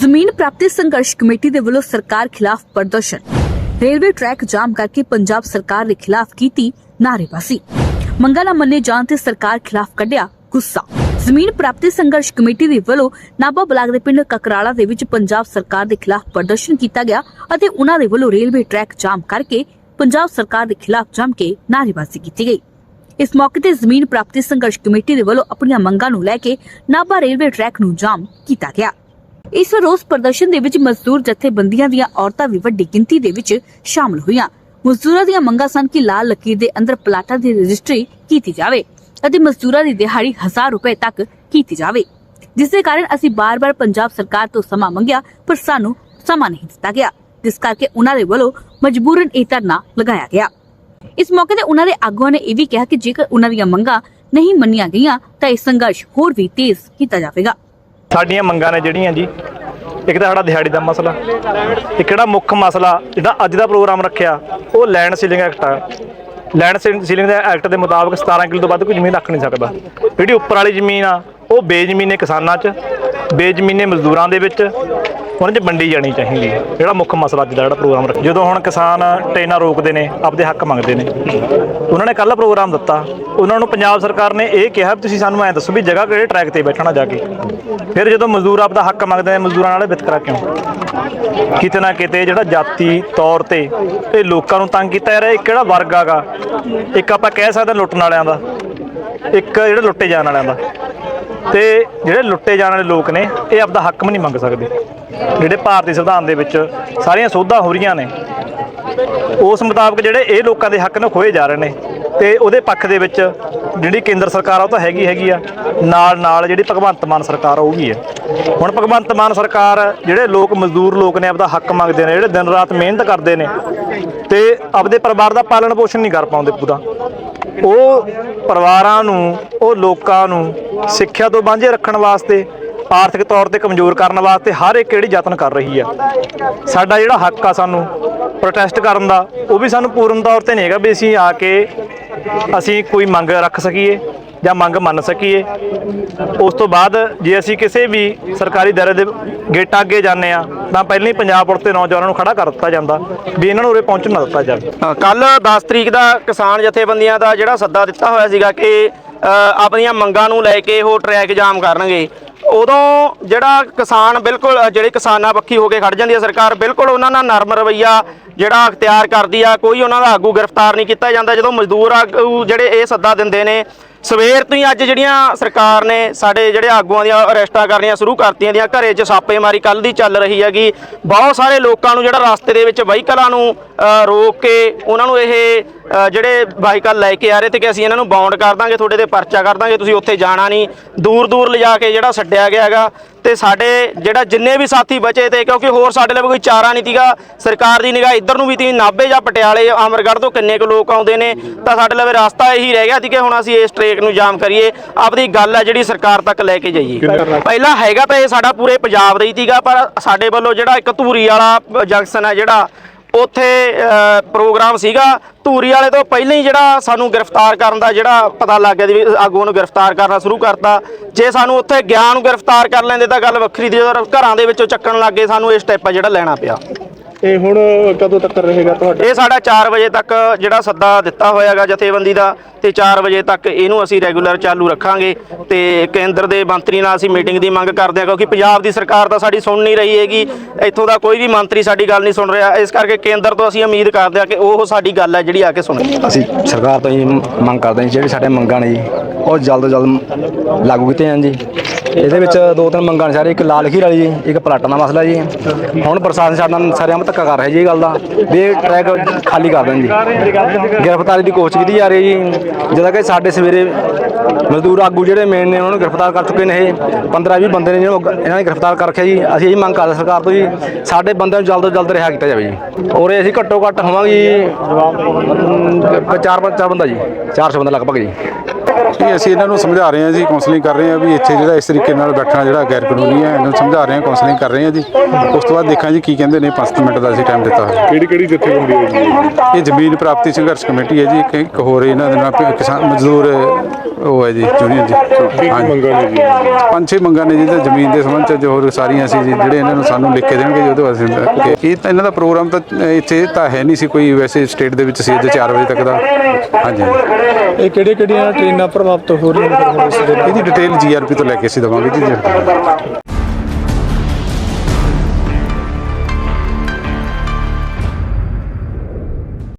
ਜ਼ਮੀਨ ਪ੍ਰਾਪਤੀ ਸੰਘਰਸ਼ ਕਮੇਟੀ ਦੇ ਵੱਲੋਂ ਸਰਕਾਰ ਖਿਲਾਫ ਪ੍ਰਦਰਸ਼ਨ। ਰੇਲਵੇ ਟਰੈਕ ਜਾਮ ਕਰਕੇ ਪੰਜਾਬ ਸਰਕਾਰ ਦੇ ਖਿਲਾਫ ਕੀਤੀ ਨਾਅਰੇਬਾਜ਼ੀ। ਮੰਗਾਂ ਨਾ ਮੰਨੇ ਜਾਣ ਤੇ ਸਰਕਾਰ ਖਿਲਾਫ ਕੱਢਿਆ ਗੁੱਸਾ। ਜ਼ਮੀਨ ਪ੍ਰਾਪਤੀ ਸੰਘਰਸ਼ ਕਮੇਟੀ ਦੇ ਵੱਲੋਂ ਨਾਭਾ ਬਲਾਕ ਦੇ ਪਿੰਡ ਕਕਰਾਲਾ ਦੇ ਵਿੱਚ ਪੰਜਾਬ ਸਰਕਾਰ ਦੇ ਖਿਲਾਫ ਪ੍ਰਦਰਸ਼ਨ ਕੀਤਾ ਗਿਆ ਅਤੇ ਉਹਨਾਂ ਦੇ ਵੱਲੋਂ ਰੇਲਵੇ ਟਰੈਕ ਜਾਮ ਕਰਕੇ ਪੰਜਾਬ ਸਰਕਾਰ ਦੇ ਖਿਲਾਫ ਜੰਮ ਕੇ ਨਾਅਰੇਬਾਜ਼ੀ ਕੀਤੀ ਗਈ। ਇਸ ਮੌਕੇ ਤੇ ਜ਼ਮੀਨ ਪ੍ਰਾਪਤੀ ਸੰਘਰਸ਼ ਕਮੇਟੀ ਦੇ ਵੱਲੋਂ ਆਪਣੀਆਂ ਮੰਗਾਂ ਨੂੰ ਲੈ ਕੇ ਨਾਭਾ ਰੇਲਵੇ ਟਰੈਕ ਨੂੰ ਜਾਮ ਕੀਤਾ ਗਿਆ। ਇਸ ਰੋਸ ਪ੍ਰਦਰਸ਼ਨ ਦੇ ਵਿੱਚ ਮਜ਼ਦੂਰ ਜਥੇਬੰਦੀਆਂ ਦੀਆਂ ਔਰਤਾਂ ਵੀ ਵੱਡੀ ਗਿਣਤੀ ਦੇ ਵਿੱਚ ਸ਼ਾਮਲ ਹੋਈਆਂ। ਮਜ਼ਦੂਰਾਂ ਦੀਆਂ ਮੰਗਾਂ ਸਨ ਕਿ ਲਾਲ ਲਕੀਰ ਦੇ ਅੰਦਰ ਪਲਾਟਾਂ ਦੀ ਰਜਿਸਟਰੀ ਕੀਤੀ ਜਾਵੇ ਅਤੇ ਮਜ਼ਦੂਰਾਂ ਦੀ ਦਿਹਾੜੀ 1000 ਰੁਪਏ ਤੱਕ ਕੀਤੀ ਜਾਵੇ। ਜਿਸ ਦੇ ਕਾਰਨ ਅਸੀਂ ਬਾਰ-ਬਾਰ ਪੰਜਾਬ ਸਰਕਾਰ ਤੋਂ ਸਮਾਂ ਮੰਗਿਆ, ਪਰ ਸਾਨੂੰ ਸਮਾਂ ਨਹੀਂ ਦਿੱਤਾ ਗਿਆ। ਜਿਸ ਕਰਕੇ ਉਹਨਾਂ ਦੇ ਵੱਲੋਂ ਮਜਬੂਰਨ ਇਹ ਧਰਨਾ ਲਗਾਇਆ ਗਿਆ। ਇਸ ਮੌਕੇ ਤੇ ਉਹਨਾਂ ਦੇ ਆਗੂਆਂ ਨੇ ਇਹ ਵੀ ਕਿਹਾ ਕਿ ਜੇਕਰ ਉਹਨਾਂ ਦੀਆਂ ਮੰਗਾਂ ਨਹੀਂ ਮੰਨੀਆਂ ਗਈਆਂ, ਤਾਂ ਇਹ ਸੰਘਰਸ਼ ਹੋਰ ਵੀ ਤੇਜ਼ ਕੀਤਾ ਜਾਵੇਗਾ। ਸਾਡੀਆਂ ਮੰਗਾਂ ਨੇ ਜਿਹੜੀਆਂ ਜੀ, ਇੱਕ ਤਾਂ ਸਾਡਾ ਦਿਹਾੜੀ ਦਾ ਮਸਲਾ ਇੱਕ ਜਿਹੜਾ ਮੁੱਖ ਮਸਲਾ, ਜਿਹੜਾ ਅੱਜ ਦਾ ਪ੍ਰੋਗਰਾਮ ਰੱਖਿਆ, ਉਹ ਲੈਂਡ ਸੀਲਿੰਗ ਐਕਟ ਆ। ਲੈਂਡ ਸੀਲਿੰਗ ਦੇ ਐਕਟ ਦੇ ਮੁਤਾਬਕ 17 ਕਿਲੋ ਤੋਂ ਵੱਧ ਕੋਈ ਜ਼ਮੀਨ ਰੱਖ ਨਹੀਂ ਸਕਦਾ। ਜਿਹੜੀ ਉੱਪਰ ਵਾਲੀ ਜ਼ਮੀਨ ਆ, ਉਹ ਬੇਜ਼ਮੀਨੇ ਕਿਸਾਨਾਂ 'ਚ ਬੇਜ਼ਮੀਨੇ ਮਜ਼ਦੂਰਾਂ ਦੇ ਵਿੱਚ ਉਹਨਾਂ 'ਚ ਵੰਡੀ ਜਾਣੀ ਚਾਹੀਦੀ ਹੈ। ਜਿਹੜਾ ਮੁੱਖ ਮਸਲਾ ਅੱਜ ਦਾ ਜਿਹੜਾ ਪ੍ਰੋਗਰਾਮ ਰੱਖਿਆ। ਜਦੋਂ ਹੁਣ ਕਿਸਾਨ ਟ੍ਰੇਨਾਂ ਰੋਕਦੇ ਨੇ, ਆਪਦੇ ਹੱਕ ਮੰਗਦੇ ਨੇ। ਉਹਨਾਂ ਨੇ ਕੱਲ ਪ੍ਰੋਗਰਾਮ ਦਿੱਤਾ। ਉਹਨਾਂ ਨੂੰ ਪੰਜਾਬ ਸਰਕਾਰ ਨੇ ਇਹ ਕਿਹਾ ਵੀ ਤੁਸੀਂ ਸਾਨੂੰ ਐਂ ਦੱਸੋ ਵੀ ਜਗ੍ਹਾ ਕਿਹੜੇ ਟਰੈਕ ਤੇ ਬੈਠਣਾ ਜਾ ਕੇ। ਫਿਰ ਜਦੋਂ ਮਜ਼ਦੂਰ ਆਪਦਾ ਹੱਕ ਮੰਗਦੇ ਨੇ, ਮਜ਼ਦੂਰਾਂ ਨਾਲ ਵਿਤਕਰਾ ਕਿਉਂ ਕਿਤੇ ਨਾ ਕਿਤੇ ਜਿਹੜਾ ਜਾਤੀ ਤੌਰ ਤੇ ਇਹ ਲੋਕਾਂ ਨੂੰ ਤੰਗ ਕੀਤਾ ਜਾ ਰਿਹਾ ਇਹ ਕਿਹੜਾ ਵਰਗ ਆਗਾ, ਇੱਕ ਆਪਾਂ ਕਹਿ ਸਕਦੇ ਹਾਂ ਲੁੱਟਣ ਵਾਲਿਆਂ ਦਾ, ਇੱਕ ਜਿਹੜਾ ਲੁੱਟੇ ਜਾਣ ਵਾਲਿਆਂ ਦਾ। ਤੇ ਜਿਹੜੇ ਲੁੱਟੇ ਜਾਣ ਵਾਲੇ ਲੋਕ ਨੇ, ਇਹ ਆਪਦਾ ਹੱਕ ਵੀ ਨਹੀਂ ਮੰਗ ਸਕਦੇ। ਜਿਹੜੇ ਭਾਰਤੀ ਸੰਵਿਧਾਨ ਦੇ ਵਿੱਚ ਸਾਰੀਆਂ ਸੋਧਾਂ ਹੋ ਰਹੀਆਂ ਨੇ, ਉਸ ਮੁਤਾਬਕ ਜਿਹੜੇ ਇਹ ਲੋਕਾਂ ਦੇ ਹੱਕ ਨੂੰ ਖੋਏ ਜਾ ਰਹੇ ਨੇ। ਤੇ ਉਹਦੇ ਪੱਖ ਦੇ ਵਿੱਚ ਜਿਹੜੀ ਕੇਂਦਰ ਸਰਕਾਰ ਆ, ਉਹ ਤਾਂ ਹੈਗੀ ਹੈਗੀ ਆ। ਨਾਲ ਨਾਲ ਜਿਹੜੀ ਭਗਵੰਤ ਮਾਨ ਸਰਕਾਰ ਆ, ਉਹ ਵੀ ਹੈ। ਹੁਣ ਭਗਵੰਤ ਮਾਨ ਸਰਕਾਰ, ਜਿਹੜੇ ਲੋਕ, ਮਜ਼ਦੂਰ ਲੋਕ ਨੇ, ਆਪਦਾ ਹੱਕ ਮੰਗਦੇ ਨੇ, ਜਿਹੜੇ ਦਿਨ ਰਾਤ ਮਿਹਨਤ ਕਰਦੇ ਨੇ, ਤੇ ਆਪਦੇ ਪਰਿਵਾਰ ਦਾ ਪਾਲਣ ਪੋਸ਼ਣ ਨਹੀਂ ਕਰ ਪਾਉਂਦੇ ਪੂਰਾ। ਉਹ ਪਰਿਵਾਰਾਂ ਨੂੰ, ਉਹ ਲੋਕਾਂ ਨੂੰ ਸਿੱਖਿਆ ਤੋਂ ਵਾਂਝੇ ਰੱਖਣ ਵਾਸਤੇ, ਆਰਥਿਕ ਤੌਰ ਤੇ ਕਮਜ਼ੋਰ ਕਰਨ ਵਾਸਤੇ ਹਰ ਇੱਕ ਜਿਹੜੀ ਯਤਨ ਕਰ ਰਹੀ ਆ। ਸਾਡਾ ਜਿਹੜਾ ਹੱਕ ਆ ਸਾਨੂੰ ਪ੍ਰੋਟੈਸਟ ਕਰਨ ਦਾ, ਉਹ ਵੀ ਸਾਨੂੰ ਪੂਰਨ ਤੌਰ ਤੇ ਨਹੀਂ ਹੈਗਾ ਵੀ ਅਸੀਂ ਆ ਕੇ ਅਸੀਂ ਕੋਈ ਮੰਗ ਰੱਖ ਸਕੀਏ। ਜਾਂ ਮੰਗ ਮੰਨ ਸਕੀਏ। ਉਸ ਤੋਂ ਬਾਅਦ ਜੇ ਅਸੀਂ ਕਿਸੇ ਵੀ ਸਰਕਾਰੀ ਦਾਇਰੇ ਦੇ ਗੇਟਾਂ ਅੱਗੇ ਜਾਂਦੇ ਆ ਤਾਂ ਪਹਿਲਾਂ ਹੀ ਪੰਜਾਬ ਪੁਲਿਸ ਦੇ ਨੌਜਵਾਨਾਂ ਨੂੰ ਖੜਾ ਕਰ ਦਿੱਤਾ ਜਾਂਦਾ, ਵੀ ਇਹਨਾਂ ਨੂੰ ਉਰੇ ਪਹੁੰਚਣ ਨਾ ਦਿੱਤਾ ਜਾਵੇ। ਕੱਲ 10 ਤਰੀਕ ਦਾ ਕਿਸਾਨ ਜਥੇਬੰਦੀਆਂ ਦਾ ਜਿਹੜਾ ਸੱਦਾ ਦਿੱਤਾ ਹੋਇਆ ਸੀਗਾ ਕਿ ਆਪਣੀਆਂ ਮੰਗਾਂ ਨੂੰ ਲੈ ਕੇ ਉਹ ਟਰੈਕ ਜਾਮ ਕਰਨਗੇ। ਉਦੋਂ ਜਿਹੜਾ ਕਿਸਾਨ ਬਿਲਕੁਲ, ਜਿਹੜੇ ਕਿਸਾਨਾਂ ਪੱਖੀ ਹੋ ਕੇ ਖੜ ਜਾਂਦੀ ਹੈ ਸਰਕਾਰ, ਬਿਲਕੁਲ ਉਹਨਾਂ ਨਾਲ ਨਰਮ ਰਵਈਆ ਜਿਹੜਾ ਅਖਤਿਆਰ ਕਰਦੀ ਆ, ਕੋਈ ਉਹਨਾਂ ਦਾ ਆਗੂ ਗ੍ਰਿਫਤਾਰ ਨਹੀਂ ਕੀਤਾ ਜਾਂਦਾ। ਜਦੋਂ ਮਜ਼ਦੂਰ ਆਗੂ ਜਿਹੜੇ ਇਹ ਸੱਦਾ ਦਿੰਦੇ ਨੇ ਸਵੇਰ ਤੋਂ ਹੀ ਅੱਜ ਜਿਹੜੀਆਂ ਸਰਕਾਰ ਨੇ ਸਾਡੇ ਜਿਹੜੇ ਆਗੂਆਂ ਦੀਆਂ ਅਰੈਸਟਾਂ ਕਰਨੀਆਂ ਸ਼ੁਰੂ ਕਰਤੀਆਂ ਦੀਆਂ, ਘਰੇ 'ਚ ਛਾਪੇਮਾਰੀ ਕੱਲ ਦੀ ਚੱਲ ਰਹੀ ਹੈਗੀ। ਬਹੁਤ ਸਾਰੇ ਲੋਕਾਂ ਨੂੰ ਜਿਹੜਾ ਰਸਤੇ ਦੇ ਵਿੱਚ ਵਹੀਕਲਾਂ ਨੂੰ ਰੋਕ ਕੇ ਉਹਨਾਂ ਨੂੰ ਇਹ ਜਿਹੜੇ ਵਾਹੀਕਲ ਲੈ ਕੇ ਆ ਰਹੇ ਤੇ ਕਿ ਅਸੀਂ ਇਹਨਾਂ ਨੂੰ ਬਾਉਂਡ ਕਰ ਦਾਂਗੇ, ਤੁਹਾਡੇ ਤੇ ਪਰਚਾ ਕਰ ਦਾਂਗੇ, ਤੁਸੀਂ ਉੱਥੇ ਜਾਣਾ ਨਹੀਂ। ਦੂਰ ਦੂਰ ਲਿਜਾ ਕੇ ਜਿਹੜਾ ਛੱਡਿਆ ਗਿਆ ਹੈਗਾ ਤੇ ਸਾਡੇ ਜਿਹੜਾ ਜਿੰਨੇ ਵੀ ਸਾਥੀ ਬਚੇ ਤੇ, ਕਿਉਂਕਿ ਹੋਰ ਸਾਡੇ ਲਈ ਕੋਈ ਚਾਰਾ ਨਹੀਂ ਸੀਗਾ, ਸਰਕਾਰ ਦੀ ਨਿਗਾਹ ਇੱਧਰ ਨੂੰ ਵੀ ਤੀ, ਨਾਭੇ ਜਾਂ ਪਟਿਆਲੇ, ਅਮਰਗੜ੍ਹ ਤੋਂ ਕਿੰਨੇ ਕੁ ਲੋਕ ਆਉਂਦੇ ਨੇ, ਤਾਂ ਸਾਡੇ ਲਈ ਰਸਤਾ ਇਹੀ ਰਹਿ ਗਿਆ ਸੀ ਕਿ ਹੁਣ ਅਸੀਂ ਇਸ ਟ੍ਰੇਕ ਨੂੰ ਜਾਮ ਕਰੀਏ ਆਪਣੀ ਗੱਲ ਹੈ ਜਿਹੜੀ ਸਰਕਾਰ ਤੱਕ ਲੈ ਕੇ ਜਾਈਏ। ਪਹਿਲਾਂ ਹੈਗਾ ਤਾਂ ਇਹ ਸਾਡਾ ਪੂਰੇ ਪੰਜਾਬ ਦਾ ਹੀ ਤੀਗਾ ਪਰ ਸਾਡੇ ਵੱਲੋਂ ਜਿਹੜਾ ਇੱਕ ਧੂਰੀ ਵਾਲਾ ਜੰਕਸ਼ਨ ਹੈ ਜਿਹੜਾ ਉੱਥੇ ਪ੍ਰੋਗਰਾਮ ਸੀਗਾ। ਧੂਰੀ ਵਾਲੇ ਤੋਂ ਪਹਿਲਾਂ ਹੀ ਜਿਹੜਾ ਸਾਨੂੰ ਗ੍ਰਿਫਤਾਰ ਕਰਨ ਦਾ ਜਿਹੜਾ ਪਤਾ ਲੱਗ ਗਿਆ ਵੀ ਆਗੂਆਂ ਨੂੰ ਗ੍ਰਿਫਤਾਰ ਕਰਨਾ ਸ਼ੁਰੂ ਕਰਤਾ। ਜੇ ਸਾਨੂੰ ਉੱਥੇ ਗਿਆਨ ਨੂੰ ਗ੍ਰਿਫਤਾਰ ਕਰ ਲੈਂਦੇ ਤਾਂ ਗੱਲ ਵੱਖਰੀ ਸੀ ਜਦੋਂ ਘਰਾਂ ਦੇ ਵਿੱਚੋਂ ਚੱਕਣ ਲੱਗੇ ਸਾਨੂੰ ਇਹ ਸਟੈਪ ਆ ਜਿਹੜਾ ਲੈਣਾ ਪਿਆ। ਇਹ ਹੁਣ ਕਦੋਂ ਤੱਕ ਰਹੇਗਾ ਤੁਹਾਡਾ? ਇਹ ਸਾਡਾ 4 ਵਜੇ ਤੱਕ ਜਿਹੜਾ ਸੱਦਾ ਦਿੱਤਾ ਹੋਇਆਗਾ ਜਥੇਬੰਦੀ ਦਾ ਤੇ 4 ਵਜੇ ਤੱਕ ਇਹਨੂੰ ਅਸੀਂ ਰੈਗੂਲਰ ਚਾਲੂ ਰੱਖਾਂਗੇ ਤੇ ਕੇਂਦਰ ਦੇ ਮੰਤਰੀ ਨਾਲ ਅਸੀਂ ਮੀਟਿੰਗ ਦੀ ਮੰਗ ਕਰਦੇ ਹਾਂ ਕਿਉਂਕਿ ਪੰਜਾਬ ਦੀ ਸਰਕਾਰ ਤਾਂ ਸਾਡੀ ਸੁਣ ਨਹੀਂ ਰਹੀ ਹੈਗੀ ਇੱਥੋਂ ਦਾ ਕੋਈ ਵੀ ਮੰਤਰੀ ਸਾਡੀ ਗੱਲ ਨਹੀਂ ਸੁਣ ਰਿਹਾ ਇਸ ਕਰਕੇ ਕੇਂਦਰ ਤੋਂ ਅਸੀਂ ਉਮੀਦ ਕਰਦੇ ਹਾਂ ਕਿ ਉਹ ਸਾਡੀ ਗੱਲ ਹੈ ਜਿਹੜੀ ਆ ਕੇ ਸੁਣੇ ਅਸੀਂ ਸਰਕਾਰ ਤੋਂ ਹੀ ਮੰਗ ਕਰਦੇ ਹਾਂ ਜਿਹੜੇ ਸਾਡੇ ਮੰਗਾਂ ਨੇ ਜੀ ਉਹ ਜਲਦ ਤੋਂ ਜਲਦ ਲਾਗੂ ਕੀਤੇ ਜਾਣ ਜੀ। ਇਹਦੇ ਵਿੱਚ ਦੋ ਤਿੰਨ ਮੰਗਾਂ ਨੇ ਸਾਰੇ, ਇੱਕ ਲਾਲ ਖੀਰ ਵਾਲੀ ਜੀ ਇੱਕ ਪਲਾਟਾਂ ਦਾ ਮਸਲਾ ਜੀ। ਹੁਣ ਪ੍ਰਸ਼ਾਸਨ ਸਾਡੇ ਨਾਲ ਸਾਰਿਆਂ ਨੂੰ ਧੱਕਾ ਕਰ ਰਿਹਾ ਜੀ ਇਹ ਗੱਲ ਦਾ, ਵੀ ਇਹ ਟਰੈਕ ਖਾਲੀ ਕਰ ਦੇਣ ਜੀ। ਗ੍ਰਿਫਤਾਰੀ ਦੀ ਕੋਸ਼ਿਸ਼ ਕੀਤੀ ਜਾ ਰਹੀ ਹੈ ਜੀ। ਜਦੋਂ ਕਿ ਸਾਡੇ ਸਵੇਰੇ ਮਜ਼ਦੂਰ ਆਗੂ ਜਿਹੜੇ ਮੇਨ ਨੇ, ਉਹਨਾਂ ਨੂੰ ਗ੍ਰਿਫਤਾਰ ਕਰ ਚੁੱਕੇ ਨੇ ਇਹ। 15 20 ਬੰਦੇ ਨੇ ਜਿਹਨਾਂ ਨੂੰ ਇਹਨਾਂ ਨੇ ਗ੍ਰਿਫਤਾਰ ਕਰ ਰੱਖਿਆ ਜੀ। ਅਸੀਂ ਇਹ ਮੰਗ ਕਰਦੇ ਸਰਕਾਰ ਤੋਂ ਜੀ, ਸਾਡੇ ਬੰਦਿਆਂ ਨੂੰ ਜਲਦ ਤੋਂ ਜਲਦ ਰਿਹਾ ਕੀਤਾ ਜਾਵੇ ਜੀ। ਔਰ ਅਸੀਂ ਘੱਟੋ ਘੱਟ ਹੋਵਾਂਗੇ ਜੀ ਚਾਰ ਪੰਜ, ਚਾਰ ਬੰਦਾ ਜੀ 400 ਬੰਦਾ ਲਗਭਗ ਜੀ। ਨਹੀਂ ਅਸੀਂ ਇਹਨਾਂ ਨੂੰ ਸਮਝਾ ਰਹੇ ਹਾਂ ਜੀ ਕਾਉਂਸਲਿੰਗ ਕਰ ਰਹੇ ਹਾਂ ਵੀ ਇੱਥੇ ਜਿਹੜਾ ਇਸ ਤਰੀਕੇ ਨਾਲ ਬੈਠਣਾ ਜਿਹੜਾ ਗੈਰ ਕਾਨੂੰਨੀ ਹੈ ਇਹਨਾਂ ਨੂੰ ਸਮਝਾ ਰਹੇ ਹਾਂ ਕਾਉਂਸਲਿੰਗ ਕਰ ਰਹੇ ਹਾਂ ਜੀ। ਉਸ ਤੋਂ ਬਾਅਦ ਦੇਖਾਂ ਜੀ ਕੀ ਕਹਿੰਦੇ ਨੇ 5 ਮਿੰਟ ਦਾ ਅਸੀਂ ਟਾਈਮ ਦਿੱਤਾ ਹੋਇਆ। ਕਿਹੜੀ ਕਿਹੜੀ ਜਥੇਬੰਦੀ ਹੈ ਜੀ? ਇਹ ਜ਼ਮੀਨ ਪ੍ਰਾਪਤੀ ਸੰਘਰਸ਼ ਕਮੇਟੀ ਹੈ ਜੀ ਇੱਕ- ਇੱਕ ਹੋਰ ਇਹਨਾਂ ਦੇ ਨਾਲ ਕਿਸਾਨ ਮਜ਼ਦੂਰ ਉਹ ਹੈ ਜੀ ਯੂਨੀਅਨ ਜੀ। ਹਾਂਜੀ। ਮੰਗਾਂ ਨੇ ਜੀ? ਪੰਜ ਛੇ ਮੰਗਾਂ ਨੇ ਜੀ ਤੇ ਜ਼ਮੀਨ ਦੇ ਸੰਬੰਧ ਚ ਜੋ ਹੋਰ ਸਾਰੀਆਂ ਸੀ ਜੀ ਜਿਹੜੇ ਇਹਨਾਂ ਨੂੰ ਸਾਨੂੰ ਲਿਖ ਕੇ ਦੇਣਗੇ ਜੀ ਉਹਦੇ ਵਾਸਤੇ ਕਿ ਇਹ ਤਾਂ ਇਹਨਾਂ ਦਾ ਪ੍ਰੋਗਰਾਮ ਤਾਂ ਇੱਥੇ ਤਾਂ ਹੈ ਨਹੀਂ ਸੀ ਕੋਈ ਵੈਸੇ ਸਟੇਟ ਦੇ ਵਿੱਚ ਸੀ ਅੱਜ 4 ਵਜੇ ਤੱਕ ਦਾ। ਹਾਂਜੀ ਹਾਂਜੀ। ਇਹ ਕਿਹੜੇ ਕਿਹੜੀਆਂ ਟ੍ਰੇਨਾਂ ਪ੍ਰਭਾਵਿਤ ਹੋ ਰਹੀਆਂ ਨੇ ਇਹਦੀ ਡਿਟੇਲ ਜੀਆਰਪੀ ਤੋਂ ਲੈ ਕੇ ਅਸੀਂ ਦੇਵਾਂਗੇ ਜੀ ਜੀ।